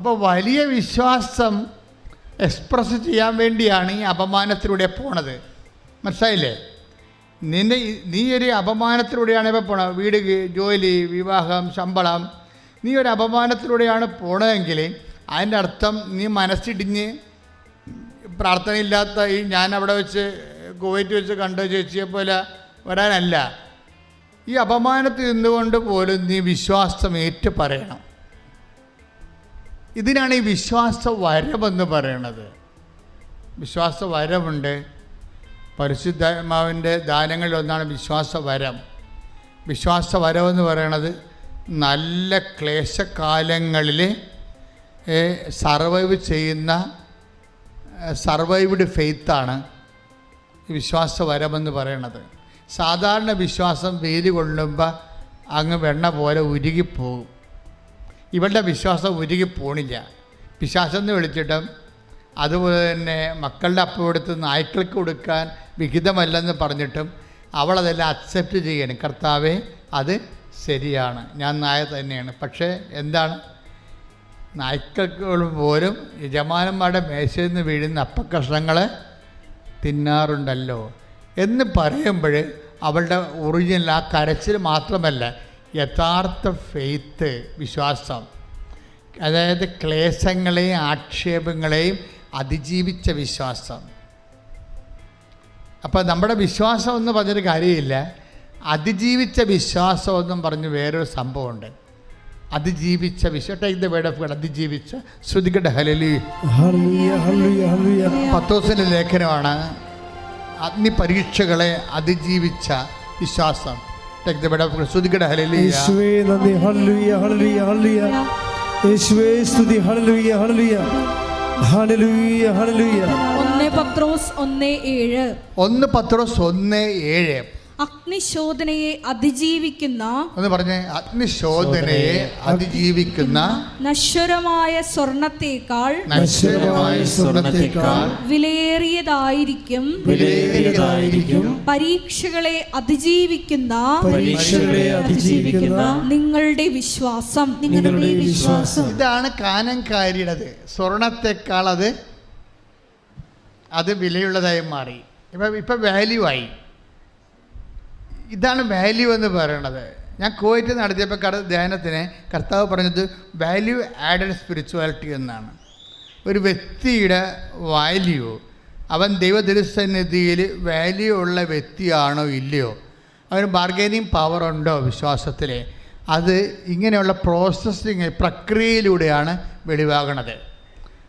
അപ്പോൾ വലിയ വിശ്വാസം എക്സ്പ്രസ് ചെയ്യാൻ വേണ്ടിയാണ് ഈ അപമാനത്തിലൂടെ പോണത്. മനസ്സിലായില്ലേ? നിന്നെ നീ ഒരു അപമാനത്തിലൂടെയാണ് ഇപ്പോൾ പോണത്. വീട് ജോലി വിവാഹം ശമ്പളം. നീ ഒരു അപമാനത്തിലൂടെയാണ് പോണതെങ്കിൽ അതിന്റെ അർത്ഥം നീ മനസ്സിടിഞ്ഞ് പ്രാർത്ഥനയില്ലാത്ത ഈ ഞാൻ അവിടെ വെച്ച് കുവൈറ്റ് വെച്ച് കണ്ട ചേച്ചിയെ പോലെ വരാനല്ല. ഈ അപമാനത്തിൽ നിന്നുകൊണ്ട് പോലും നീ വിശ്വാസം ഏറ്റു പറയണം. ഇതിനാണ് ഈ വിശ്വാസ വരവെന്ന് പറയണത്. വിശ്വാസ വരവുണ്ട് പരിശുദ്ധാത്മാവിന്റെ ദാനങ്ങളിൽ ഒന്നാണ് വിശ്വാസ വരം വിശ്വാസ വരവെന്ന് പറയണത് നല്ല ക്ലേശകാലങ്ങളിൽ സർവൈവ് ചെയ്യുന്ന സർവൈവ്ഡ് ഫെയ്ത്താണ് വിശ്വാസ വരമെന്ന് പറയണത്. സാധാരണ വിശ്വാസം വേലി കൊള്ളുമ്പോൾ അങ്ങ് വെണ്ണ പോലെ ഉരുകിപ്പോകും ഇവളുടെ വിശ്വാസം ഉരുകി പോണില്ല. വിശ്വാസം എന്ന് വിളിച്ചിട്ടും അതുപോലെ തന്നെ മക്കളുടെ അപ്പം എടുത്ത് നായ്ക്കൾക്ക് കൊടുക്കാൻ വിഹിതമല്ലെന്ന് പറഞ്ഞിട്ടും അവളതെല്ലാം അക്സെപ്റ്റ് ചെയ്യണം. കർത്താവേ അത് ശരിയാണ്. ഞാൻ നായ തന്നെയാണ്. പക്ഷേ എന്താണ്? നായ്ക്കൾക്ക് പോലും യജമാനന്മാരുടെ മേശയിൽ നിന്ന് വീഴുന്ന അപ്പക്കഷ്ണങ്ങൾ തിന്നാറുണ്ടല്ലോ. എന്ന് പറയുമ്പോൾ അവളുടെ ഒറിജിനൽ ആ കരച്ചിൽ മാത്രമല്ല യഥാർത്ഥ ഫെയ്ത്ത് വിശ്വാസം. അതായത് ക്ലേശങ്ങളെയും ആക്ഷേപങ്ങളെയും അതിജീവിച്ച വിശ്വാസം. അപ്പോൾ നമ്മുടെ വിശ്വാസം എന്ന് പറഞ്ഞൊരു കാര്യമില്ല. അതിജീവിച്ച വിശ്വാസം എന്നും പറഞ്ഞ് വേറൊരു സംഭവമുണ്ട്. അതിജീവിച്ച വിശ്വ take the word of God അതിജീവിച്ച ശ്രുതികട. ഹലലി പത്തോസിന്റെ ലേഖനമാണ്. അഗ്നി പരീക്ഷകളെ അതിജീവിച്ച വിശ്വാസം. Take the word of God hallelujah ഹലലി യേശുവേ നന്ദി ഹല്ലേലൂയ ഹല്ലേലൂയ ഹല്ലേലൂയ യേശുവേ സ്തുതി ഹല്ലേലൂയ ഹല്ലേലൂയ ഹല്ലേലൂയ ഹല്ലേലൂയ ഒന്ന് പത്രോസ് ഒന്ന് ഏഴ് ഒന്ന് പത്രോസ് ഒന്ന് ഏഴ് അഗ്നിശോധനയെ അതിജീവിക്കുന്ന എന്ന് പറഞ്ഞേ അഗ്നിശോധനയെ അതിജീവിക്കുന്ന നശ്വരമായ സ്വർണത്തേക്കാൾ നശ്വരമായ സ്വർണത്തേക്കാൾ വിലയേറിയതായിരിക്കും. വിലയേറിയതായിരിക്കും. പരീക്ഷകളെ അതിജീവിക്കുന്ന പരീക്ഷകളെ അതിജീവിക്കുന്ന നിങ്ങളുടെ വിശ്വാസം. നിങ്ങളുടെ വിശ്വാസം. ഇതാണ് കാനംകാരിയുടേത്. സ്വർണത്തെക്കാൾ അത് അത് വിലയുള്ളതായി മാറി. ഇപ്പം ഇപ്പം വാല്യൂ ആയി. ഇതാണ് വാല്യൂ എന്ന് പറയണത്. ഞാൻ കോയിറ്റ് നടത്തിയപ്പോൾ കട ധ്യാനത്തിന് കർത്താവ് പറഞ്ഞത് വാല്യൂ ആഡഡ് സ്പിരിച്വാലിറ്റി എന്നാണ്. ഒരു വ്യക്തിയുടെ വാല്യൂ അവൻ ദൈവതിരുസന്നിധിയിൽ വാല്യൂ ഉള്ള വ്യക്തിയാണോ ഇല്ലയോ? അവന് ബാർഗൈനിങ് പവർ ഉണ്ടോ വിശ്വാസത്തിൽ അത് ഇങ്ങനെയുള്ള പ്രോസസ്സിങ് പ്രക്രിയയിലൂടെയാണ് വെളിവാകണത്.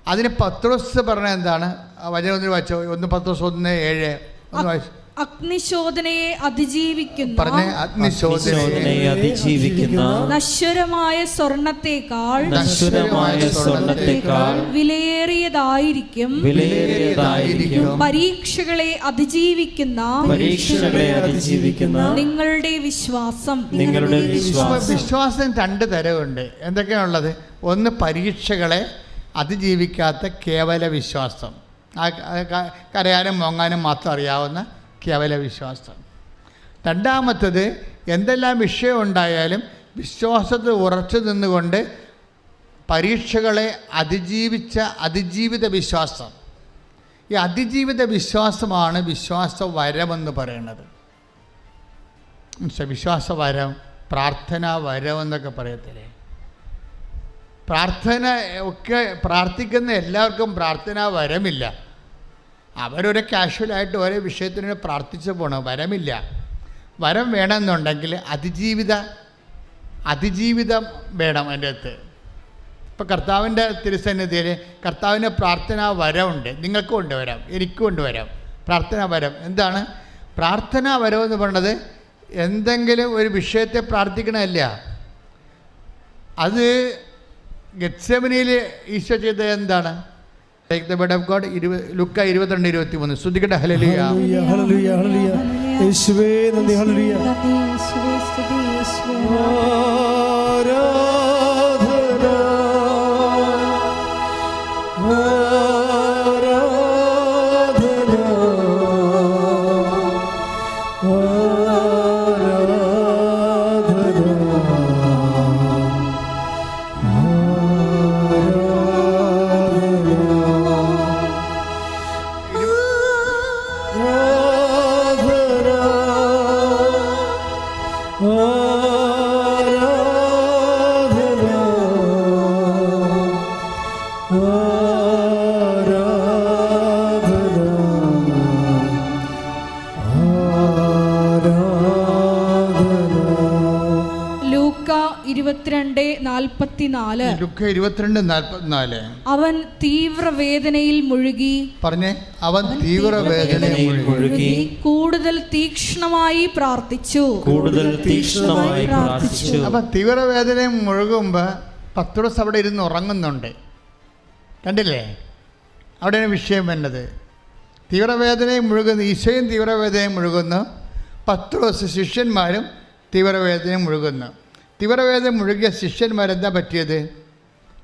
അതിന് പത്രോസ് പറഞ്ഞ എന്താണ്? വചനം ഒന്ന് വായിച്ചോ? ഒന്ന് പത്രോസ് ഒന്ന് ഏഴ് ഒന്ന് വായിച്ചു. അഗ്നിശോധനയെ അതിജീവിക്കുന്ന പറഞ്ഞ അഗ്നിശോധനയെ ശോധനയെ അതിജീവിക്കുന്ന നശ്വരമായ സ്വർണത്തെക്കാൾ നശ്വരമായ സ്വർണത്തെക്കാൾ വിലയേറിയതായിരിക്കും. വിലയേറിയതായിരിക്കും. പരീക്ഷകളെ അതിജീവിക്കുന്ന പരീക്ഷകളെ അതിജീവിക്കുന്ന നിങ്ങളുടെ വിശ്വാസം. നിങ്ങളുടെ വിശ്വാസം. വിശ്വാസം രണ്ട് തരമുണ്ട്. എന്തൊക്കെയാണുള്ളത്? ഒന്ന് പരീക്ഷകളെ അതിജീവിക്കാത്ത കേവല വിശ്വാസം. കരയാനും മോങ്ങാനും മാത്രം അറിയാവുന്ന കേവല വിശ്വാസം. രണ്ടാമത്തത് എന്തെല്ലാം വിഷയം ഉണ്ടായാലും വിശ്വാസത്തിൽ ഉറച്ചു നിന്നുകൊണ്ട് പരീക്ഷകളെ അതിജീവിച്ച അതിജീവിത വിശ്വാസം. ഈ അതിജീവിത വിശ്വാസമാണ് വിശ്വാസ വരമെന്ന് പറയുന്നത്? വിശ്വാസ വരം പ്രാർത്ഥന വരമെന്നൊക്കെ പറയത്തില്ലേ? പ്രാർത്ഥന ഒക്കെ പ്രാർത്ഥിക്കുന്ന എല്ലാവർക്കും പ്രാർത്ഥനാ വരമില്ല. അവരൊരു കാഷ്വലായിട്ട് ഓരോ വിഷയത്തിന് പ്രാർത്ഥിച്ചു പോകണം വരമില്ല. വരം വേണമെന്നുണ്ടെങ്കിൽ അതിജീവിത അതിജീവിതം വേണം അതിന്റെ അകത്ത്. ഇപ്പോൾ കർത്താവിന്റെ തിരുസന്നിധിയിൽ കർത്താവിന്റെ പ്രാർത്ഥനാ വരമുണ്ട് നിങ്ങൾക്കും ഉണ്ട് വരം എനിക്കും ഉണ്ട് പ്രാർത്ഥനാ വരം എന്താണ്? പ്രാർത്ഥനാ വരം എന്ന് പറയുന്നത് എന്തെങ്കിലും ഒരു വിഷയത്തെ പ്രാർത്ഥിക്കണമല്ല അത് ഗത്സമനിയിൽ ഈശോ ചെയ്തത് എന്താണ്? Take the word of God ലുക്ക ഇരുപത്തിരണ്ട് ഇരുപത്തി മൂന്ന് ശ്രദ്ധിക്കട്ടെ ഹലലിയ യേശുവേ നന്ദി ഹല്ലേലൂയ. ഇരുപത്തിരണ്ട് നാൽപ്പത്തിനാല്. ലുക്ക ഇരുപത്തിരണ്ട് നാൽപ്പത്തിനാല്. അവൻ തീവ്രവേദനയിൽ മുഴുകി. പറഞ്ഞേ അവൻ തീവ്രവേദനയിൽ മുഴുകി. കൂടുതൽ തീക്ഷ്ണമായി പ്രാർത്ഥിച്ചു. കൂടുതൽ തീക്ഷ്ണമായി പ്രാർത്ഥിച്ചു. അപ്പൊ തീവ്രവേദനയിൽ മുഴുകുമ്പോ പത്തുറസ് അവിടെ ഇരുന്ന് ഉറങ്ങുന്നുണ്ട്. കണ്ടില്ലേ? അവിടെയാണ് വിഷയം വരുന്നത് തീവ്രവേദനയും മുഴുകുന്നു ഈശോയും തീവ്രവേദനയും മുഴുകുന്നു. പത്രോസ് ശിഷ്യന്മാരും തീവ്രവേദനയും മുഴുകുന്നു. തീവ്രവേദന മുഴുകിയ ശിഷ്യന്മാരെന്താ പറ്റിയത്?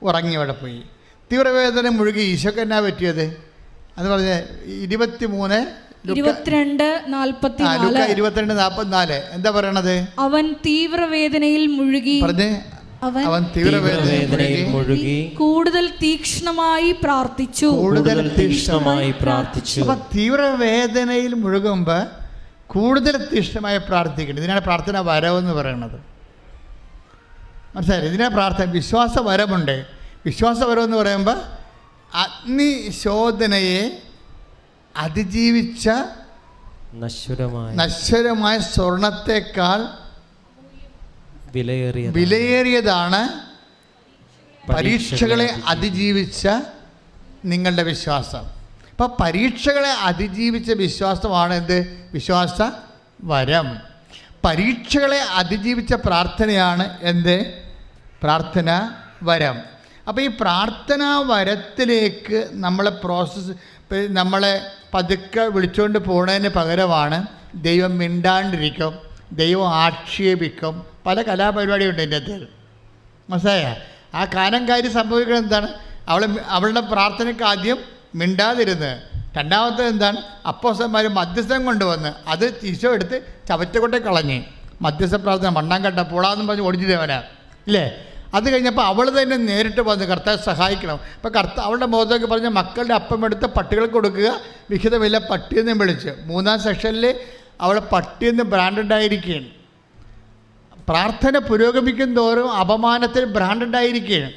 ഉറങ്ങി അവിടെ പോയി. തീവ്രവേദന മുഴുകി ഈശോക്ക് എന്നാ പറ്റിയത്? അത് പറഞ്ഞ ഇരുപത്തി മൂന്ന് ഇരുപത്തിരണ്ട് നാൽപ്പത്തിനാല്. എന്താ പറയണത്? അവൻ തീവ്രവേദനയിൽ മുഴുകി. പറഞ്ഞ് അവൻ അവൻ തീവ്രവേദനയിൽ മുഴുകി. കൂടുതൽ തീക്ഷ്ണമായി പ്രാർത്ഥിച്ചു. കൂടുതൽ തീക്ഷ്ണമായി പ്രാർത്ഥിച്ചു. അപ്പൊ തീവ്രവേദനയിൽ മുഴുകുമ്പോൾ കൂടുതൽ തീക്ഷ്ണമായി പ്രാർത്ഥിക്കണം ഇതിനാണ് പ്രാർത്ഥന വരവെന്ന് പറയുന്നത്. മനസ്സിലായി ഇതിനെ പ്രാർത്ഥന. വിശ്വാസ വരമുണ്ട് വിശ്വാസ വരവെന്ന് എന്ന് പറയുമ്പോൾ അഗ്നിശോധനയെ അതിജീവിച്ച നശ്വരമായ നശ്വരമായ സ്വർണത്തെക്കാൾ വിലയേറിയതാണ്. പരീക്ഷകളെ അതിജീവിച്ച. നിങ്ങളുടെ വിശ്വാസം. അപ്പോൾ പരീക്ഷകളെ അതിജീവിച്ച വിശ്വാസമാണ് എന്ത്? വിശ്വാസ വരം. പരീക്ഷകളെ അതിജീവിച്ച പ്രാർത്ഥനയാണ് എന്ത്? പ്രാർത്ഥന വരം. അപ്പോൾ ഈ പ്രാർത്ഥനാ വരത്തിലേക്ക് നമ്മളെ പ്രോസസ്സ് നമ്മളെ പതുക്കെ വിളിച്ചുകൊണ്ട് പോകുന്നതിന് പകരമാണ് ദൈവം മിണ്ടാണ്ടിരിക്കും. ദൈവം ആക്ഷേപിക്കും. പല കലാപരിപാടിയുണ്ട് എന്റെ അകത്ത് മനസ്സിലായ? ആ കാനം കാര്യം സംഭവിക്കുന്നത് എന്താണ്? അവൾ അവളുടെ പ്രാർത്ഥനയ്ക്ക് ആദ്യം മിണ്ടാതിരുന്ന്. രണ്ടാമത്തെ എന്താണ്? അപ്പോസന്മാർ മധ്യസ്ഥം കൊണ്ടുവന്ന് അത് ഈശോ എടുത്ത് ചവറ്റുകൊട്ടെ കളഞ്ഞ്. മധ്യസ്ഥ പ്രാർത്ഥന മണ്ണാങ്കട്ട പൂളാന്ന് പറഞ്ഞ് ഓടിച്ചിട്ടവനാ ഇല്ലേ? അത് കഴിഞ്ഞപ്പോൾ അവൾ തന്നെ നേരിട്ട് വന്ന് കർത്താവ് സഹായിക്കണം. അപ്പോൾ കർത്ത അവളുടെ മുഖത്തൊക്കെ പറഞ്ഞ് മക്കളുടെ അപ്പം എടുത്ത് പട്ടികൾക്ക് കൊടുക്കുക. വിഹിതമില്ല പട്ടിയെന്നും വിളിച്ച്. മൂന്നാം സെക്ഷനിൽ അവൾ പട്ടിയെന്ന് ബ്രാൻഡഡ് ആയിരിക്കുകയാണ്. പ്രാർത്ഥന പുരോഗമിക്കും തോറും അപമാനത്തിൽ ബ്രാൻഡഡ് ആയിരിക്കുകയാണ്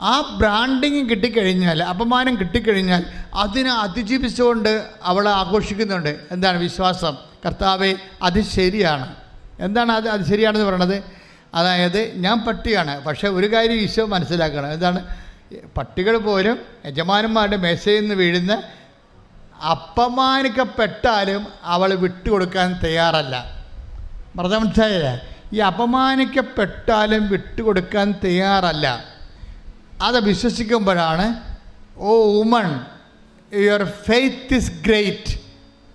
ആ ബ്രാൻഡിങ് കിട്ടിക്കഴിഞ്ഞാൽ അപമാനം കിട്ടിക്കഴിഞ്ഞാൽ അതിനെ അതിജീവിച്ചുകൊണ്ട് അവൾ ആഘോഷിക്കുന്നുണ്ട്. എന്താണ് വിശ്വാസം? കർത്താവെ അത് ശരിയാണ്. എന്താണ് അത്? അത് ശരിയാണെന്ന് പറയണത്? അതായത് ഞാൻ പട്ടിയാണ് പക്ഷേ ഒരു കാര്യം ഈശോ മനസ്സിലാക്കണം. എന്താണ്? പട്ടികൾ പോലും യജമാനന്മാരുടെ മേശയിൽ നിന്ന് വീഴുന്ന അപമാനിക്കപ്പെട്ടാലും അവൾ വിട്ടുകൊടുക്കാൻ തയ്യാറല്ല. പറഞ്ഞ മനസ്സിലായില്ലേ? ഈ അപമാനിക്കപ്പെട്ടാലും വിട്ടുകൊടുക്കാൻ തയ്യാറല്ല. അത് വിശ്വസിക്കുമ്പോഴാണ് O woman your faith is great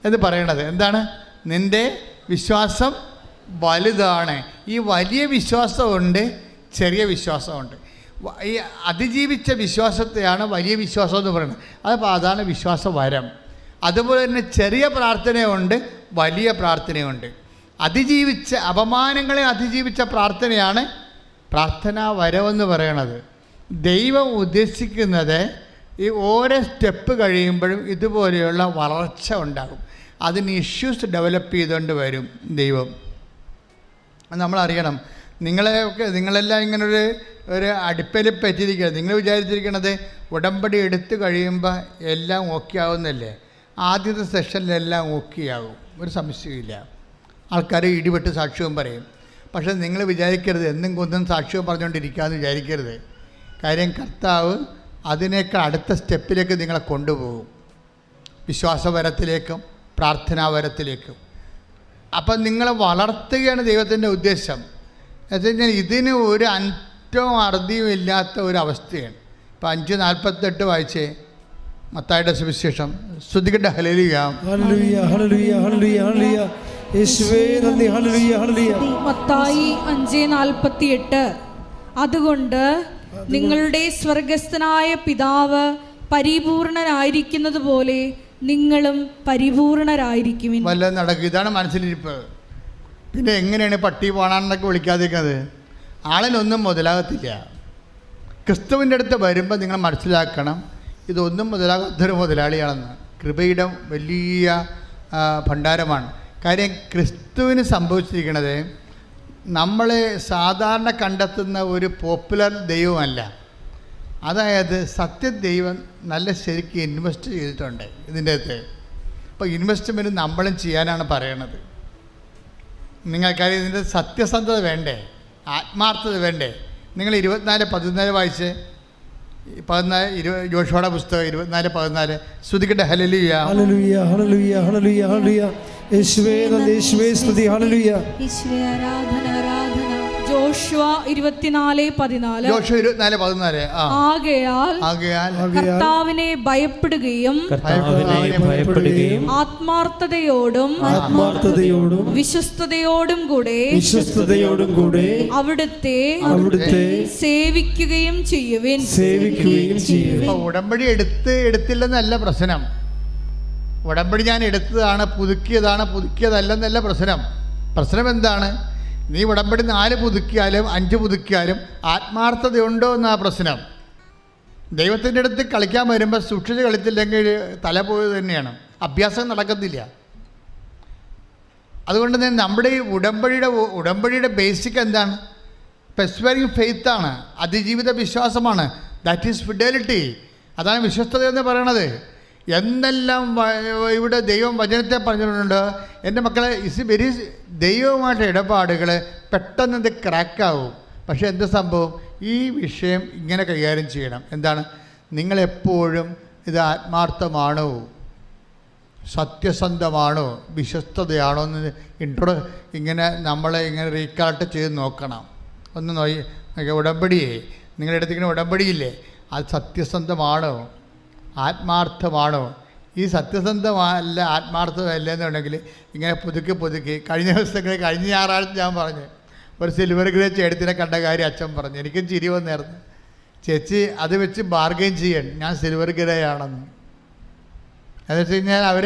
എന്ന് പറയണത്. എന്താണ്? നിന്റെ വിശ്വാസം വലുതാണ്. ഈ വലിയ വിശ്വാസമുണ്ട് ചെറിയ വിശ്വാസമുണ്ട്. ഈ അതിജീവിച്ച വിശ്വാസത്തെയാണ് വലിയ വിശ്വാസം എന്ന് പറയുന്നത്. അതപ്പോൾ അതാണ് വിശ്വാസ വരം. അതുപോലെ തന്നെ ചെറിയ പ്രാർത്ഥനയുണ്ട് വലിയ പ്രാർത്ഥനയുണ്ട്. അതിജീവിച്ച അപമാനങ്ങളെ അതിജീവിച്ച പ്രാർത്ഥനയാണ് പ്രാർത്ഥനാ വരവെന്ന് പറയണത്. ദൈവം ഉദ്ദേശിക്കുന്നത് ഈ ഓരോ സ്റ്റെപ്പ് കഴിയുമ്പോഴും ഇതുപോലെയുള്ള വളർച്ച ഉണ്ടാകും. അതിന് ഇഷ്യൂസ് ഡെവലപ്പ് ചെയ്തുകൊണ്ട് വരും ദൈവം. നമ്മളറിയണം നിങ്ങളെയൊക്കെ നിങ്ങളെല്ലാം ഇങ്ങനൊരു ഒരു അടുപ്പിൽ പറ്റിയിരിക്കുക നിങ്ങൾ വിചാരിച്ചിരിക്കണത് ഉടമ്പടി എടുത്തു കഴിയുമ്പോൾ എല്ലാം ഓക്കെ ആവുന്നല്ലേ? ആദ്യത്തെ സെഷനിലെല്ലാം ഓക്കെ ആകും. ഒരു സംശയമില്ല ആൾക്കാർ ഇടിപെട്ട് സാക്ഷ്യവും പറയും. പക്ഷേ നിങ്ങൾ വിചാരിക്കരുത് എന്നും കൊന്നും സാക്ഷ്യവും പറഞ്ഞുകൊണ്ടിരിക്കാമെന്ന് വിചാരിക്കരുത്. കാര്യം കർത്താവ് അതിനേക്കാൾ അടുത്ത സ്റ്റെപ്പിലേക്ക് നിങ്ങളെ കൊണ്ടുപോകും. വിശ്വാസപരത്തിലേക്കും പ്രാർത്ഥനാപരത്തിലേക്കും. അപ്പം നിങ്ങളെ വളർത്തുകയാണ് ദൈവത്തിന്റെ ഉദ്ദേശം. എന്ന് വെച്ചാൽ ഇതിന് ഒരു അറ്റവും അറുതിയും ഇല്ലാത്ത ഒരു അവസ്ഥയാണ്. ഇപ്പം അഞ്ച് നാൽപ്പത്തെട്ട് വായിച്ചേ മത്തായുടെ സുവിശേഷം. ശ്രുതികട്ട ഹലലിയ മത്തായി അഞ്ച് നാൽപ്പത്തിയെട്ട്. അതുകൊണ്ട് നിങ്ങളുടെ സ്വർഗസ്ഥനായ പിതാവ് പരിപൂർണനായിരിക്കുന്നത് പോലെ നിങ്ങളും പരിപൂർണരായിരിക്കും വല്ല നടക്കും. ഇതാണ് മനസ്സിലിരിപ്പ്. പിന്നെ എങ്ങനെയാണ് പട്ടി പോണാന്നൊക്കെ വിളിക്കാതിരിക്കുന്നത്? ആളിനൊന്നും മുതലാകത്തില്ല. ക്രിസ്തുവിന്റെ അടുത്ത് വരുമ്പോൾ നിങ്ങൾ മനസ്സിലാക്കണം ഇതൊന്നും മുതലാകാത്തൊരു മുതലാളിയാണെന്ന്. കൃപയുടെ വലിയ ഭണ്ഡാരമാണ്. കാര്യം ക്രിസ്തുവിന് സംഭവിച്ചിരിക്കുന്നത് നമ്മൾ സാധാരണ കണ്ടെത്തുന്ന ഒരു പോപ്പുലർ ദൈവമല്ല. അതായത് സത്യ ദൈവം നല്ല ശരിക്കും ഇൻവെസ്റ്റ് ചെയ്തിട്ടുണ്ട് ഇതിന്റെ അകത്ത്. അപ്പോൾ ഇൻവെസ്റ്റ്മെന്റ് നമ്മളും ചെയ്യാനാണ് പറയണത്. നിങ്ങൾക്കറിയാം ഇതിന്റെ സത്യസന്ധത വേണ്ടേ? ആത്മാർത്ഥത വേണ്ടേ? നിങ്ങൾ ഇരുപത്തിനാല് പതിനാല് വായിച്ച് പതിനാല് ഇരു ജോഷോടെ പുസ്തകം ഇരുപത്തിനാല് പതിനാല്. ശ്രുതിക്കട്ടെ ഹലലിയ ഹല്ലേലൂയ ഹല്ലേലൂയ ഹല്ലേലൂയ ഹല്ലേലൂയ. യേശുവേ നന്ദി യേശുവേ സ്തുതി. ഹല്ലേലൂയ. ഈശ്വര ആരാധന ആരാധന. ജോഷുവ ആ. ആകയാൽ ആകയാൽ കർത്താവിനെ ഭയപ്പെടുകയും കർത്താവിനെ ഭയപ്പെടുകയും ആത്മാർത്ഥതയോടും ആത്മാർത്ഥതയോടും വിശ്വസ്തയോടും കൂടെ വിശ്വസ്തയോടും കൂടെ അവിടുത്തെ അവിടുത്തെ സേവിക്കുകയും ചെയ്യുവിൻ. സേവിക്കുകയും ചെയ്യും ഉടമ്പടി എടുത്ത് എടുത്തില്ലെന്നല്ല പ്രശ്നം. ഉടമ്പടി ഞാൻ എടുത്തതാണ് പുതുക്കിയതാണ് പുതുക്കിയതല്ലെന്നല്ല പ്രശ്നം. പ്രശ്നം എന്താണ്? നീ ഉടമ്പടി നാല് പുതുക്കിയാലും അഞ്ച് പുതുക്കിയാലും ആത്മാർത്ഥതയുണ്ടോ എന്നാ പ്രശ്നം. ദൈവത്തിന്റെ അടുത്ത് കളിക്കാൻ വരുമ്പോൾ സൂക്ഷിച്ച് കളിച്ചില്ലെങ്കിൽ തല പോയത് തന്നെയാണ്. അഭ്യാസം നടക്കത്തില്ല. അതുകൊണ്ട് തന്നെ നമ്മുടെ ഈ ഉടമ്പടിയുടെ ഉടമ്പടിയുടെ ബേസിക് എന്താണ്? പെസ്വറിങ് ഫെയ്ത്താണ് അതിജീവിത വിശ്വാസമാണ്. ദാറ്റ് ഈസ് ഫിഡലിറ്റി അതാണ് വിശ്വസ്തത എന്ന് പറയണത്. എന്തെല്ലാം ഇവിടെ ദൈവം വചനത്തെ പറഞ്ഞിട്ടുണ്ട്. എന്റെ മക്കളെ ഇസ് വെരി ദൈവവുമായിട്ട് ഇടപാടുകൾ പെട്ടെന്ന് ഇത് ക്രാക്കാവും പക്ഷേ എന്ത് സംഭവം? ഈ വിഷയം ഇങ്ങനെ കൈകാര്യം ചെയ്യണം. എന്താണ്? നിങ്ങളെപ്പോഴും ഇത് ആത്മാർത്ഥമാണോ? സത്യസന്ധമാണോ? വിശ്വസ്തതയാണോ എന്ന് ഇൻട്രോ ഇങ്ങനെ നമ്മളെ ഇങ്ങനെ റീകാൾട്ട് ചെയ്ത് നോക്കണം. ഒന്ന് നോക്കി ഉടമ്പടിയേ. നിങ്ങളുടെ അടുത്തിങ്ങനെ ഉടമ്പടിയില്ലേ? അത് സത്യസന്ധമാണോ? ആത്മാർത്ഥമാണോ? ഈ സത്യസന്ധമല്ല ആത്മാർത്ഥമല്ല എന്നുണ്ടെങ്കിൽ ഇങ്ങനെ പുതുക്കി പുതുക്കി കഴിഞ്ഞ ദിവസങ്ങളിൽ കഴിഞ്ഞ ഞായറാഴ്ച ഞാൻ പറഞ്ഞു ഒരു സിൽവർ ഗ്രേ ചേട്ടത്തിനെ കണ്ട കാര്യം അച്ഛൻ പറഞ്ഞു. എനിക്കും ചിരി വന്നായിരുന്നു ചേച്ചി അത് വെച്ച് ബാർഗെയിൻ ചെയ്യണം ഞാൻ സിൽവർ ഗ്രേ ആണെന്ന് എന്ന് വെച്ച് കഴിഞ്ഞാൽ അവർ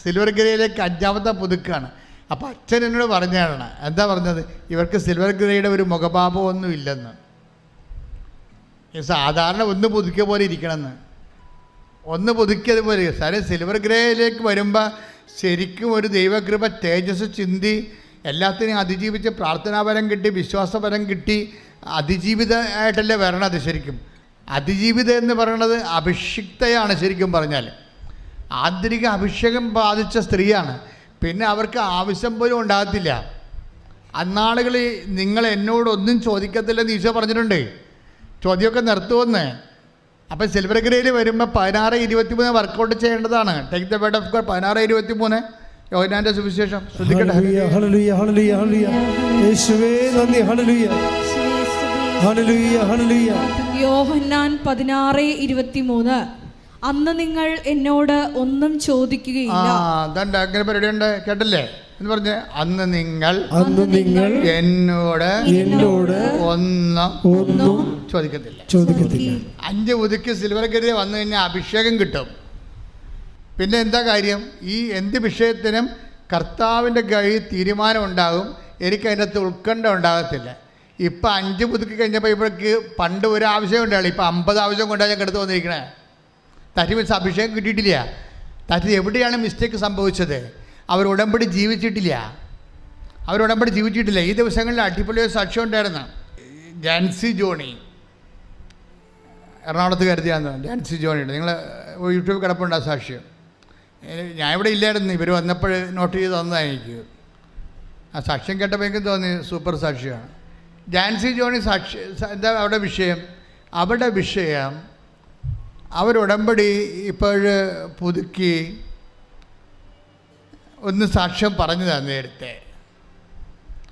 സിൽവർ ഗ്രേയിലേക്ക് അഞ്ചാമത്തെ പുതുക്കാണ്. അപ്പോൾ അച്ഛൻ എന്നോട് പറഞ്ഞതാണ് എന്താ പറഞ്ഞത്? ഇവർക്ക് സിൽവർ ഗ്രേയുടെ ഒരു മുഖഭാവമൊന്നും ഇല്ലെന്ന് സാധാരണ ഒന്ന് പുതുക്കിയ പോലെ ഇരിക്കണമെന്ന്. ഒന്ന് പുതുക്കിയത് പോലെ. സാറേ സിൽവർ ഗ്രേയിലേക്ക് വരുമ്പോൾ ശരിക്കും ഒരു ദൈവകൃപ തേജസ് ചിന്തി എല്ലാത്തിനെയും അതിജീവിച്ച് പ്രാർത്ഥനാപരം കിട്ടി വിശ്വാസപരം കിട്ടി അതിജീവിതമായിട്ടല്ലേ വരണത് ശരിക്കും? അതിജീവിത എന്ന് പറയുന്നത് അഭിഷിക്തയാണ് ശരിക്കും പറഞ്ഞാൽ ആന്തരിക അഭിഷേകം ബാധിച്ച സ്ത്രീയാണ്. പിന്നെ അവർക്ക് ആവശ്യം പോലും ഉണ്ടാകത്തില്ല. അന്നാളുകളിൽ നിങ്ങൾ എന്നോടൊന്നും ചോദിക്കത്തില്ലെന്ന് ഈശോ പറഞ്ഞിട്ടുണ്ട്. ചോദ്യമൊക്കെ നിർത്തുമെന്ന് അപ്പം സിൽവർ ഗ്രേയിൽ വരുമ്പോൾ പതിനാറ് ഇരുപത്തിമൂന്ന് വർക്കൗട്ട് ചെയ്യേണ്ടതാണ്. Take the word of God പതിനാറ് ഇരുപത്തിമൂന്ന്. യോഹനാന്റെ സുവിശേഷം. ശ്രദ്ധിക്കട്ടെ. ഹല്ലേലൂയ ഹല്ലേലൂയ ഹല്ലേലൂയ ഹല്ലേലൂയ യേശുവേ ഹല്ലേലൂയ ഹല്ലേലൂയ ഹല്ലേലൂയ യോഹന്നാൻ പതിനാറ് ഇരുപത്തിമൂന്ന്. അന്ന് നിങ്ങൾ എന്നോട് ഒന്നും ചോദിക്കുകയില്ല. അങ്ങനെ അങ്ങനെ പരിപാടിയുണ്ട് കേട്ടല്ലേ? എന്ന് പറഞ്ഞ് അന്ന് നിങ്ങൾ അന്ന് നിങ്ങൾ എന്നോട് എന്നോട് ഒന്നും ഒന്നും ചോദിക്കത്തില്ല. ചോദിക്കത്തില്ല. അഞ്ച് ഉതുക്കി സിൽവർ ഗരി വന്നു കഴിഞ്ഞാൽ അഭിഷേകം കിട്ടും. പിന്നെ എന്താ കാര്യം? ഈ എന്ത് വിഷയത്തിനും കർത്താവിന്റെ കയ്യിൽ തീരുമാനം ഉണ്ടാകും. എനിക്ക് അതിന്റെ അകത്ത് ഉത്കണ്ഠ ഉണ്ടാകത്തില്ല. ഇപ്പം അഞ്ച് പുതുക്കി കഴിഞ്ഞപ്പോൾ ഇപ്പോഴേക്ക് പണ്ട് ഒരു ആവശ്യം ഉണ്ടാവില്ല ഇപ്പം അമ്പത് ആവശ്യം കൊണ്ടാണ് ഞാൻ കിടത്ത് വന്നിരിക്കണേ. തറ്റി മീൻസ് അഭിഷേകം കിട്ടിയിട്ടില്ല. തറ്റി എവിടെയാണ് മിസ്റ്റേക്ക് സംഭവിച്ചത്? അവർ ഉടമ്പടി ജീവിച്ചിട്ടില്ല. അവർ ഉടമ്പടി ജീവിച്ചിട്ടില്ല. ഈ ദിവസങ്ങളിൽ അടിപൊളി സാക്ഷ്യം ഉണ്ടായിരുന്നു. ജാൻസി ജോണി. എറണാകുളത്ത് കരുതിയാന്ന്. ജാൻസി ജോണിയുടെ. നിങ്ങൾ യൂട്യൂബിൽ കിടപ്പുണ്ട് ആ സാക്ഷ്യം. ഞാൻ ഇവിടെ ഇല്ലായിരുന്നു. ഇവർ വന്നപ്പോൾ നോട്ട് ചെയ്ത് തന്നതാണ് എനിക്ക് ആ സാക്ഷ്യം കേട്ടപ്പോൾ എനിക്ക് തോന്നി സൂപ്പർ സാക്ഷിയാണ്. ജാൻസി ജോണി സാക്ഷി എന്താ അവിടെ വിഷയം? അവിടെ വിഷയം അവരുടമ്പടി ഇപ്പോൾ പുതുക്കി ഒന്ന് സാക്ഷ്യം പറഞ്ഞു തന്നെ നേരത്തെ.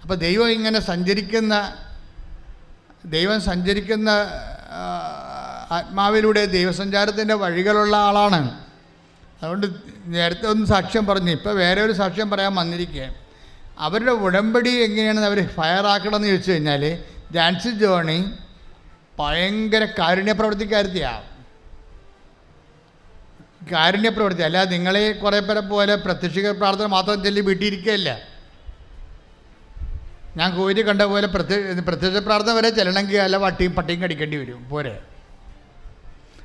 അപ്പോൾ ദൈവം ഇങ്ങനെ സഞ്ചരിക്കുന്ന ദൈവം സഞ്ചരിക്കുന്ന ആത്മാവിലൂടെ ദൈവസഞ്ചാരത്തിന്റെ വഴികളുള്ള ആളാണ്. അതുകൊണ്ട് നേരത്തെ ഒന്ന് സാക്ഷ്യം പറഞ്ഞു. ഇപ്പോൾ വേറെ ഒരു സാക്ഷ്യം പറയാൻ വന്നിരിക്കുക അവരുടെ ഉടമ്പടി എങ്ങനെയാണെന്ന് അവർ ഫയറാക്കണമെന്ന് ചോദിച്ചു കഴിഞ്ഞാൽ ജാൻസി ജോണി ഭയങ്കര കാരുണ്യ പ്രവൃത്തിക്കാരുത്തിയാണ് കാരുണ്യ പ്രവൃത്തി അല്ലാതെ നിങ്ങളെ കുറേ പേരെ പോലെ പ്രത്യക്ഷിക പ്രാർത്ഥന മാത്രം ചൊല്ലി വീട്ടിയിരിക്കുകയല്ല ഞാൻ കോരി കണ്ട പോലെ പ്രത്യ പ്രത്യക്ഷ പ്രാർത്ഥന വരെ ചെല്ലണമെങ്കിൽ അല്ല വട്ടിയും പട്ടിയും കടിക്കേണ്ടി വരും. പോരെ.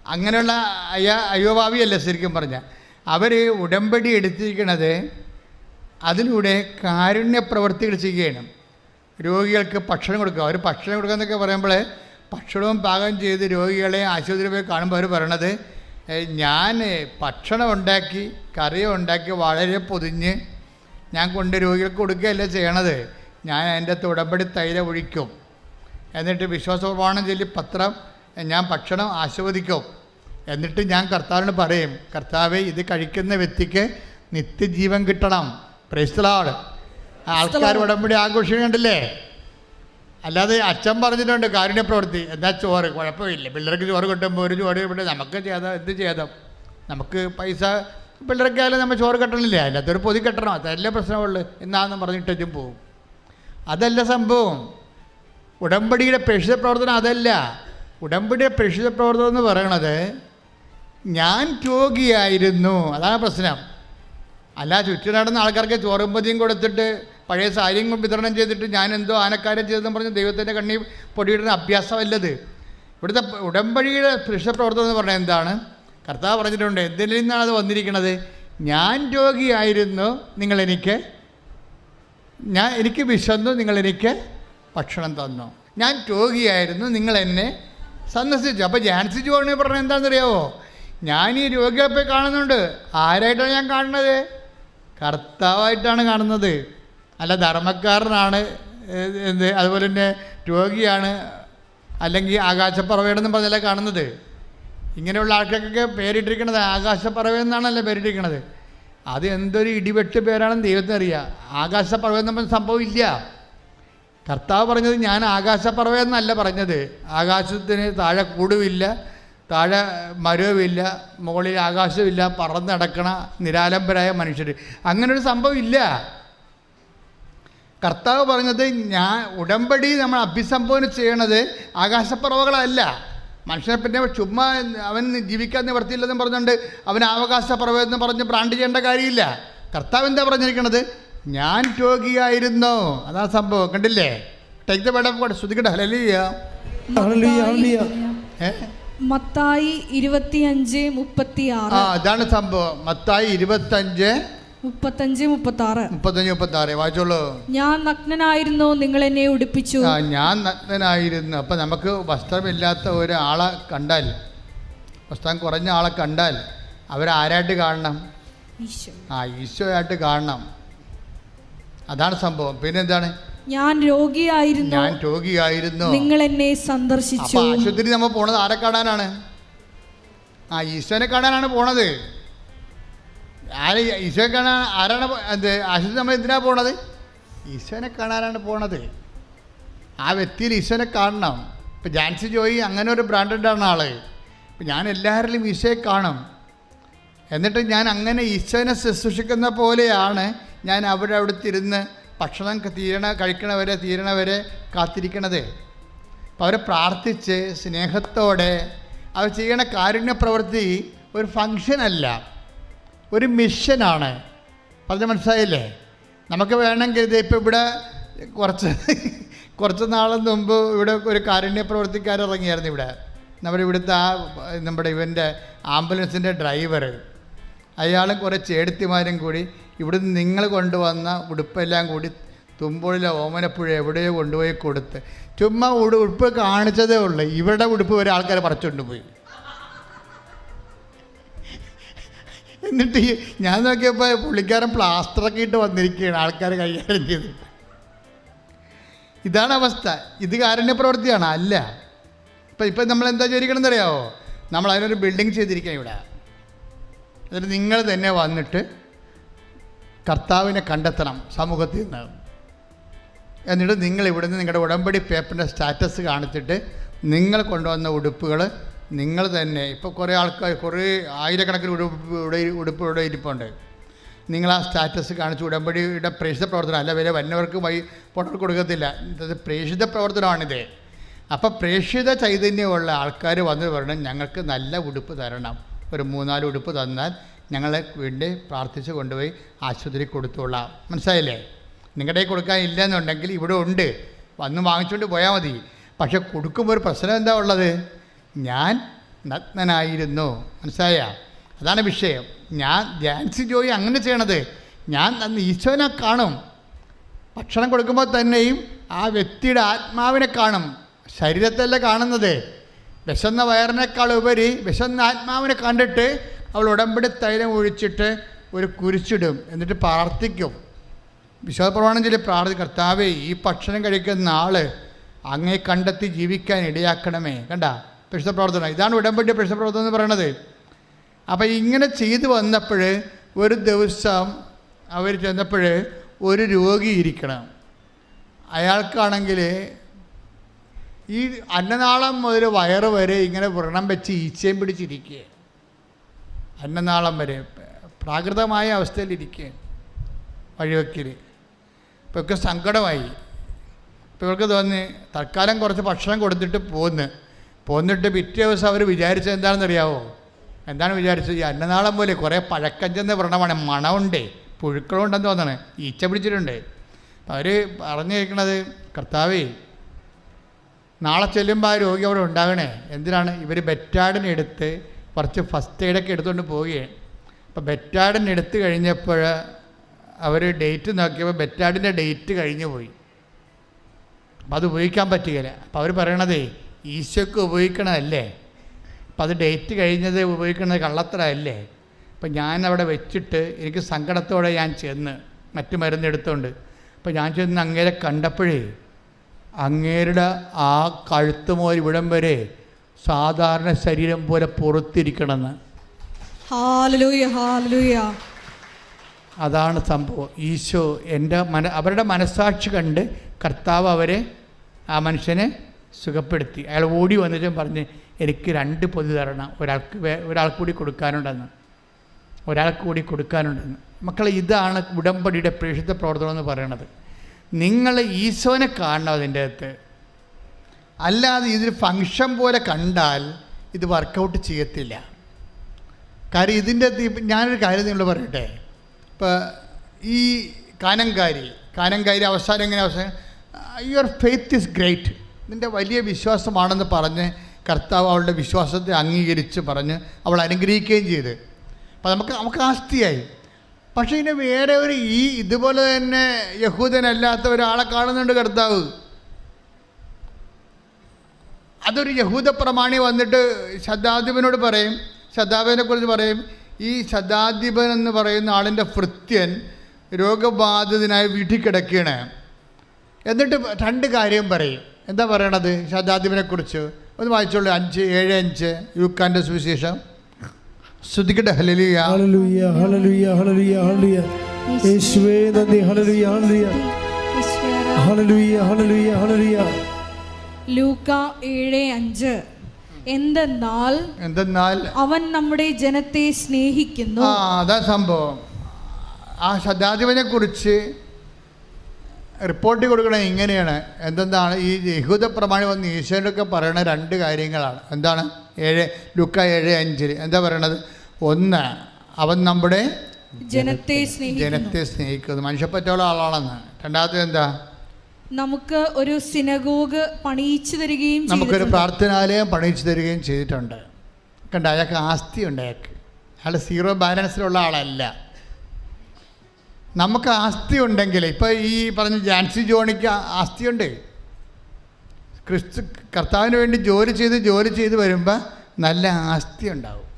അങ്ങനെയുള്ള അയ്യ അയ്യോഭാവിയല്ല ശരിക്കും പറഞ്ഞാൽ അവർ ഉടമ്പടി എടുത്തിരിക്കുന്നത് അതിലൂടെ കാരുണ്യ പ്രവൃത്തികൾ ചെയ്യുകയാണ്. രോഗികൾക്ക് ഭക്ഷണം കൊടുക്കുക. അവർ ഭക്ഷണം കൊടുക്കുക എന്നൊക്കെ പറയുമ്പോൾ ഭക്ഷണവും പാകം ചെയ്ത് രോഗികളെ ആശുപത്രിയിൽ പോയി കാണുമ്പോൾ അവർ പറയണത് "ഏ, ഞാൻ ഭക്ഷണം ഉണ്ടാക്കി കറി ഉണ്ടാക്കി വളരെ പൊതിഞ്ഞ് ഞാൻ കൊണ്ട് രോഗികൾക്ക് കൊടുക്കുകയല്ല ചെയ്യണത്? ഞാൻ അതിന്റെ തുടപടി ഉടമ്പടി തൈല ഒഴിക്കും. എന്നിട്ട് വിശ്വാസ പ്രമാണം ചൊല്ലി പത്രം ഞാൻ ഭക്ഷണം ആസ്വദിക്കും എന്നിട്ട് ഞാൻ കർത്താവിനോട് പറയും കർത്താവെ ഇത് കഴിക്കുന്ന വ്യക്തിക്ക് നിത്യജീവൻ കിട്ടണം. പ്രൈസ്തലാണ് ആൾക്കാർ ഉടമ്പടി ആഘോഷിക്കണ്ടല്ലേ കണ്ടില്ലേ അല്ലാതെ അച്ഛൻ പറഞ്ഞിട്ടുണ്ട് കാരുണ്യ പ്രവൃത്തി എന്താ ചോറ്? കുഴപ്പമില്ല. പിള്ളേർക്ക് ചോറ് കിട്ടുമ്പോൾ ഒരു ചോറ് ഇവിടെ നമുക്ക് ചെയ്താൽ എന്ത് ചെയ്താൽ നമുക്ക് പൈസ പിള്ളേർക്കായാലും നമ്മൾ ചോറ് കെട്ടണില്ല. അതിനകത്തൊരു പൊതി കെട്ടണം. അതല്ലേ പ്രശ്നമുള്ളൂ. എന്നാന്ന് പറഞ്ഞിട്ടും പോവും. അതല്ല സംഭവം. ഉടമ്പടിയുടെ പ്രേക്ഷിത പ്രവർത്തനം അതല്ല. ഉടമ്പടിയുടെ പ്രേക്ഷിത പ്രവർത്തനം എന്ന് പറയണത് ഞാൻ രോഗിയായിരുന്നു. അതാണ് പ്രശ്നം. അല്ല ചുറ്റും നടന്ന ആൾക്കാർക്ക് ചോറും പൊതിയും കൊടുത്തിട്ട് പഴയ സാരിയും വിതരണം ചെയ്തിട്ട് ഞാൻ എന്തോ ആനക്കാരം ചെയ്തെന്ന് പറഞ്ഞ് ദൈവത്തിന്റെ കണ്ണി പൊടിയിടുന്ന അഭ്യാസമല്ലത്. ഇവിടുത്തെ ഉടമ്പടിയുടെ പ്രവർത്തനം എന്ന് പറഞ്ഞാൽ എന്താണ്? കർത്താവ് പറഞ്ഞിട്ടുണ്ട് എന്തിൽ നിന്നാണ് അത് വന്നിരിക്കുന്നത്? ഞാൻ രോഗിയായിരുന്നു നിങ്ങളെനിക്ക് ഞാൻ എനിക്ക് വിശന്നു നിങ്ങളെനിക്ക് ഭക്ഷണം തന്നു. ഞാൻ രോഗിയായിരുന്നു നിങ്ങൾ എന്നെ സന്ദർശിച്ചു. അപ്പോൾ ജാൻസി ജോണി പറഞ്ഞത് എന്താണെന്നറിയാവോ? ഞാൻ ഈ രോഗിയെ പോയി കാണുന്നുണ്ട്. ആരായിട്ടാണ് ഞാൻ കാണുന്നത്? കർത്താവായിട്ടാണ് കാണുന്നത്. അല്ല ധർമ്മക്കാരനാണ് എന്ത് അതുപോലെ തന്നെ രോഗിയാണ് അല്ലെങ്കിൽ ആകാശപ്പറവേടെന്നും പറഞ്ഞല്ലേ കാണുന്നത്. ഇങ്ങനെയുള്ള ആൾക്കാർക്കൊക്കെ പേരിട്ടിരിക്കണത് ആകാശപ്പറവേന്നാണല്ലേ പേരിട്ടിരിക്കണത് അത് എന്തൊരു ഇടിവെട്ട് പേരാണെന്ന് ദൈവത്തിന് അറിയാം. ആകാശപ്പറവ എന്ന് പറഞ്ഞ സംഭവം ഇല്ല കർത്താവ് പറഞ്ഞത് ഞാൻ ആകാശപ്പറവ എന്നല്ല പറഞ്ഞത്. ആകാശത്തിന് താഴെ കൂടുവില്ല താഴെ മരവുമില്ല മുകളിൽ ആകാശമില്ല പറന്ന് നടക്കണ നിരാലംബരായ മനുഷ്യർ അങ്ങനൊരു സംഭവം ഇല്ല. കർത്താവ് പറഞ്ഞത് ഞാൻ ഉടമ്പടി നമ്മൾ അഭിസംബോധന ചെയ്യണത് ആകാശപ്പറവകളല്ല. മനുഷ്യനെ പിന്നെ ചുമ്മാ അവൻ ജീവിക്കാൻ നിവർത്തിയില്ലെന്ന് പറഞ്ഞുകൊണ്ട് അവൻ അവകാശ എന്ന് പറഞ്ഞ് ബ്രാൻഡ് ചെയ്യേണ്ട കാര്യമില്ല. കർത്താവ് എന്താ പറഞ്ഞിരിക്കണത്? ഞാൻ രോഗിയായിരുന്നു. അതാ സംഭവം. കണ്ടില്ലേ? Take the word of God hallelujah, ഹല്ലേലൂയ. മത്തായി ഇരുപത്തിയഞ്ച് മുപ്പത്തി ആ ആറ് അതാണ് സംഭവം. മത്തായി ഇരുപത്തഞ്ച് മുപ്പത്തഞ്ച് മുപ്പത്തി ആറ് മുപ്പത്തഞ്ച് വായിച്ചോളൂ. ഞാൻ നഗ്നനായിരുന്നു നിങ്ങൾ എന്നെ ഉടുപ്പിച്ചു. ആ ഞാൻ നഗ്നനായിരുന്നു. അപ്പം നമുക്ക് വസ്ത്രമില്ലാത്ത ഒരാളെ കണ്ടാൽ വസ്ത്രം കുറഞ്ഞ ആളെ കണ്ടാൽ അവരാരായിട്ട് കാണണം? ഈശോ. ആ ഈശോയായിട്ട് കാണണം. അതാണ് സംഭവം. പിന്നെന്താണ്? ഞാൻ രോഗിയായിരുന്നു. ഞാൻ രോഗിയായിരുന്നു. നിങ്ങൾ എന്നെ സന്ദർശിച്ചു. ആശുപത്രി നമ്മൾ പോണത് ആരെ കാണാനാണ്? ആ ഈശോനെ കാണാനാണ് പോണത്. ആരെ ഈശോ കാണാൻ ആരാണ് എന്ത് അശ്വതി നമ്മൾ എന്തിനാണ് പോണത്? ഈശോനെ കാണാനാണ് പോണത്. ആ വ്യക്തിയിൽ ഈശോനെ കാണണം. ഇപ്പം ജാൻസി ജോയി അങ്ങനെ ഒരു ബ്രാൻഡഡാണ് ആൾ. ഇപ്പം ഞാൻ എല്ലാവരിലും ഈശോയെ കാണും. എന്നിട്ട് ഞാൻ അങ്ങനെ ഈശോനെ ശുശ്രൂഷിക്കുന്ന പോലെയാണ് ഞാൻ അവിടെ അവിടെ തിരുന്ന് ഭക്ഷണം തീരണ കഴിക്കണവരെ തീരണവരെ കാത്തിരിക്കണത്. അപ്പോൾ അവരെ പ്രാർത്ഥിച്ച് സ്നേഹത്തോടെ അവർ ചെയ്യണ കാരുണ്യ പ്രവൃത്തി ഒരു ഫങ്ഷനല്ല ഒരു മിഷനാണ്. പറഞ്ഞ മനസ്സിലായില്ലേ? നമുക്ക് വേണമെങ്കിൽ ഇത് ഇപ്പോൾ ഇവിടെ കുറച്ച് കുറച്ച് നാളും മുമ്പ് ഇവിടെ ഒരു കാരുണ്യ പ്രവർത്തിക്കാർ ഇറങ്ങിയായിരുന്നു ഇവിടെ. നമ്മുടെ ഇവിടുത്തെ ആ നമ്മുടെ ഇവന്റെ ആംബുലൻസിന്റെ ഡ്രൈവർ. അയാളും കുറേ ചേടത്തിമാരും കൂടി ഇവിടുന്ന് നിങ്ങൾ കൊണ്ടുവന്ന ഉടുപ്പെല്ലാം കൂടി തുമ്പോളിലെ ഓമനപ്പുഴ എവിടെയോ കൊണ്ടുപോയി കൊടുത്ത്. ചുമ്മാ ഉടു ഉടുപ്പ് കാണിച്ചതേ ഉള്ളൂ. ഇവിടെ ഉടുപ്പ് വരെ ആൾക്കാർ പറിച്ചുകൊണ്ട് പോയി. എന്നിട്ട് ഞാൻ നോക്കിയപ്പോൾ പുള്ളിക്കാരൻ പ്ലാസ്റ്ററൊക്കെ ഇട്ട് വന്നിരിക്കുകയാണ്. ആൾക്കാർ കൈകാര്യം ചെയ്ത് ഇതാണ് അവസ്ഥ. ഇത് കാരുണ്യപ്രവൃത്തിയാണ് അല്ല. ഇപ്പം ഇപ്പം നമ്മൾ എന്താ ചെയ്തിരിക്കണമെന്ന് അറിയാമോ നമ്മൾ അതിനൊരു ബിൽഡിംഗ് ചെയ്തിരിക്കുക ഇവിടെ. എന്നിട്ട് നിങ്ങൾ തന്നെ വന്നിട്ട് കർത്താവിനെ കണ്ടെത്തണം സമൂഹത്തിൽ നിന്ന്. എന്നിട്ട് നിങ്ങൾ ഇവിടുന്ന് നിങ്ങളുടെ ഉടമ്പടി പേപ്പറിന്റെ സ്റ്റാറ്റസ് കാണിച്ചിട്ട് നിങ്ങൾ കൊണ്ടുവന്ന ഉടുപ്പുകൾ നിങ്ങൾ തന്നെ ഇപ്പോൾ കുറേ ആൾക്കാർ കുറേ ആയിരക്കണക്കിന് ഉടുപ്പ് ഉടുപ്പ് ഇവിടെ ഇരിപ്പുണ്ട്. നിങ്ങൾ ആ സ്റ്റാറ്റസ് കാണിച്ച് ഉടമ്പടിയുടെ പ്രേക്ഷിത പ്രവർത്തനം അല്ല വരെ വന്നവർക്ക് വൈ പൊട്ടൽ കൊടുക്കത്തില്ല. ഇത് പ്രേക്ഷിത പ്രവർത്തനമാണിത്. അപ്പോൾ പ്രേക്ഷിത ചൈതന്യമുള്ള ആൾക്കാർ വന്ന് പറയണം ഞങ്ങൾക്ക് നല്ല ഉടുപ്പ് തരണം. ഒരു മൂന്നാൽ ഉടുപ്പ് തന്നാൽ ഞങ്ങളെ വേണ്ടി പ്രാർത്ഥിച്ച് കൊണ്ടുപോയി ആശുപത്രി കൊടുത്തോളാം. മനസ്സിലായില്ലേ? നിങ്ങളുടെ കൊടുക്കാൻ ഇല്ലെന്നുണ്ടെങ്കിൽ ഇവിടെ ഉണ്ട്. വന്ന് വാങ്ങിച്ചുകൊണ്ട് പോയാൽ മതി. പക്ഷെ കൊടുക്കുമ്പോൾ ഒരു പ്രശ്നം എന്താ ഉള്ളത്? ഞാൻ നഗ്നനായിരുന്നു. മനസ്സിലായ? അതാണ് വിഷയം. ഞാൻ ജാൻസി ജോയി അങ്ങനെ ചെയ്യണത്. ഞാൻ അന്ന് ഈശോനെ കാണും. ഭക്ഷണം കൊടുക്കുമ്പോൾ തന്നെയും ആ വ്യക്തിയുടെ ആത്മാവിനെ കാണും. ശരീരത്തല്ല കാണുന്നത്. വിശന്ന വയറിനേക്കാൾ ഉപരി വിശന്ന ആത്മാവിനെ കണ്ടിട്ട് അവൾ ഉടമ്പടി തൈലം ഒഴിച്ചിട്ട് ഒരു കുരിച്ചിടും എന്നിട്ട് പ്രാർത്ഥിക്കും. വിശ്വാസപ്രമാണം ചൊല്ലി പ്രാർത്ഥി കർത്താവേ ഈ ഭക്ഷണം കഴിക്കുന്ന ആൾ അങ്ങേ കണ്ടെത്തി ജീവിക്കാൻ ഇടയാക്കണമേ. കണ്ട? പരിശുദ്ധ പ്രവർത്തനം ഇതാണ് ഉടമ്പടി പരിശുദ്ധ പ്രവർത്തനം എന്ന് പറയണത്. അപ്പം ഇങ്ങനെ ചെയ്തു വന്നപ്പോൾ ഒരു ദിവസം അവർ ചെന്നപ്പോൾ ഒരു രോഗി ഇരിക്കണം. അയാൾക്കാണെങ്കിൽ ഈ അന്നനാളം മുതൽ വയറ് വരെ ഇങ്ങനെ വ്രണം വെച്ച് ഈച്ചയും പിടിച്ചിരിക്കുക അന്നനാളം വരെ പ്രാകൃതമായ അവസ്ഥയിലിരിക്കുക വഴിവെക്കിൽ ഇപ്പോൾ സങ്കടമായി. ഇപ്പോൾ ഇവർക്ക് തോന്നി തൽക്കാലം കുറച്ച് ഭക്ഷണം കൊടുത്തിട്ട് പോന്ന്. പോന്നിട്ട് പിറ്റേ ദിവസം അവർ വിചാരിച്ചത് എന്താണെന്നറിയാവോ? എന്താണ് വിചാരിച്ചത്? ഈ അന്നനാളം പോലെ കുറേ പഴക്കം ചെന്ന വ്രണമാണ്. മണമുണ്ടേ. പുഴുക്കളുണ്ടെന്ന് തോന്നണേ. ഈച്ച പിടിച്ചിട്ടുണ്ട്. അവർ പറഞ്ഞു കേൾക്കണത് കർത്താവേ നാളെ ചെല്ലുമ്പോൾ ആ രോഗി അവിടെ ഉണ്ടാകണേ. എന്തിനാണ്? ഇവർ ബെറ്റാഡിനെടുത്ത് കുറച്ച് ഫസ്റ്റ് എയ്ഡൊക്കെ എടുത്തുകൊണ്ട് പോവുകയാണ്. അപ്പോൾ ബെറ്റാഡൻ എടുത്തു കഴിഞ്ഞപ്പോൾ അവർ ഡേറ്റ് നോക്കിയപ്പോൾ ബെറ്റാഡിന്റെ ഡേറ്റ് കഴിഞ്ഞു പോയി. അപ്പം അത് ഉപയോഗിക്കാൻ പറ്റുകയില്ല. അപ്പോൾ അവർ പറയണതേ ഈശോക്ക് ഉപയോഗിക്കണമല്ലേ അപ്പം അത് ഡേറ്റ് കഴിഞ്ഞത് ഉപയോഗിക്കുന്നത് കള്ളത്തരമല്ലേ? അപ്പം ഞാൻ അവിടെ വെച്ചിട്ട് എനിക്ക് സങ്കടത്തോടെ ഞാൻ ചെന്ന് മറ്റു മരുന്നെടുത്തോണ്ട് അപ്പം ഞാൻ ചെന്ന് അങ്ങേരെ കണ്ടപ്പോഴേ അങ്ങേരുടെ ആ കഴുത്ത് മുതൽ ഇവിടം വരെ സാധാരണ ശരീരം പോലെ പുറത്തിരിക്കണമെന്ന്. അതാണ് സംഭവം. ഈശോ എന്റെ മന അവരുടെ മനസാക്ഷി കണ്ട് കർത്താവ് അവരെ ആ മനുഷ്യനെ സുഖപ്പെടുത്തി. അയാൾ ഓടി വന്നിട്ടും പറഞ്ഞ് എനിക്ക് രണ്ട് പൊതി തരണം. ഒരാൾക്ക് ഒരാൾക്ക് കൂടി കൊടുക്കാനുണ്ടെന്ന്. ഒരാൾക്ക് കൂടി കൊടുക്കാനുണ്ടെന്ന്. മക്കളെ ഇതാണ് ഉടമ്പടിയുടെ പ്രേക്ഷിത പ്രവർത്തനം എന്ന് പറയണത്. നിങ്ങൾ ഈശോനെ കാണണം അതിന്റെ അകത്ത്. അല്ലാതെ ഇതൊരു ഫങ്ഷൻ പോലെ കണ്ടാൽ ഇത് വർക്കൗട്ട് ചെയ്യത്തില്ല. കാര്യം ഇതിന്റെ ഞാനൊരു കാര്യം നിങ്ങൾ പറയട്ടെ. ഇപ്പോൾ ഈ കാനങ്കാരി കാനങ്കാരി അവസാനം എങ്ങനെ അവസാനം യുവർ ഫെയ്ത്ത് ഇസ് ഗ്രേറ്റ് നിന്റെ വലിയ വിശ്വാസമാണെന്ന് പറഞ്ഞ് കർത്താവ് അവളുടെ വിശ്വാസത്തെ അംഗീകരിച്ച് പറഞ്ഞ് അവൾ അനുഗ്രഹിക്കുകയും ചെയ്ത്. അപ്പം നമുക്ക് നമുക്ക് ആസ്തിയായി. പക്ഷേ ഇനി വേറെ ഒരു ഈ ഇതുപോലെ തന്നെ യഹൂദനല്ലാത്ത ഒരാളെ കാണുന്നുണ്ട് കർത്താവ്. അതൊരു യഹൂദ പ്രമാണി വന്നിട്ട് ശതാധിപനോട് പറയും ശതാധിപനെ കുറിച്ച് പറയും ഈ ശതാധിപൻ എന്ന് പറയുന്ന ആളിന്റെ ഭൃത്യൻ രോഗബാധിതനായി വീട്ടിൽ കിടക്കുകയാണ് എന്നിട്ട് രണ്ട് കാര്യം പറയും. എന്താ പറയണത്? ശതാധിപനെ കുറിച്ച്. ഒന്ന് വായിച്ചോളൂ. അഞ്ച് ഏഴ് അഞ്ച്. യുക്കാന്റെ സുവിശേഷം. ശ്രദ്ധിക്കട്ടെ ഹലലിയ ഹല്ലേലൂയ ഹല്ലേലൂയ ഹല്ലേലൂയ ഹല്ലേലൂയ. യേശുവേ നന്ദി. ഹല്ലേലൂയ ഹല്ലേലൂയ. ഹല്ലേലൂയ ഹല്ലേലൂയ ഹല്ലേലൂയ. ലൂക്ക ഏഴ് അഞ്ച്. എന്തെന്നാൽ എന്തെന്നാൽ അവൻ നമ്മുടെ ജനത്തെ സ്നേഹിക്കുന്നു. ആ അതാ സംഭവം. ആ ശതാധിപനെ കുറിച്ച് റിപ്പോർട്ട് കൊടുക്കണത് ഇങ്ങനെയാണ്. എന്തെന്താണ്? ഈ യഹൂദ പ്രമാണി വന്ന് ഈശോനൊക്കെ പറയണ രണ്ട് കാര്യങ്ങളാണ്. എന്താണ്? ഏഴ് ലുക്ക ഏഴ് അഞ്ചിൽ എന്താ പറയണത്? ഒന്ന് അവൻ നമ്മുടെ ജനത്തെ ജനത്തെ സ്നേഹിക്കുന്നു. മനുഷ്യപ്പറ്റുള്ള ആളാണെന്ന് രണ്ടാമത്തെ എന്താ? നമുക്ക് ഒരു സിനഗോഗ് പണിയിച്ചു തരികയും നമുക്കൊരു. പ്രാർത്ഥനാലയം പണിയിച്ചു തരികയും ചെയ്തിട്ടുണ്ട്. കണ്ട? അയാൾക്ക് ആസ്തി ഉണ്ട് അയാൾക്ക്. അയാൾ സീറോ ബാലൻസിലുള്ള ആളല്ല. നമുക്ക് ആസ്തി ഉണ്ടെങ്കിൽ ഇപ്പോൾ ഈ പറഞ്ഞ ജാൻസി ജോണിക്ക് ആസ്തി ആസ്തിയുണ്ട്. ക്രിസ്തു കർത്താവിന് വേണ്ടി ജോലി ചെയ്ത് ജോലി ചെയ്ത് വരുമ്പോൾ നല്ല ആസ്തി ഉണ്ടാവും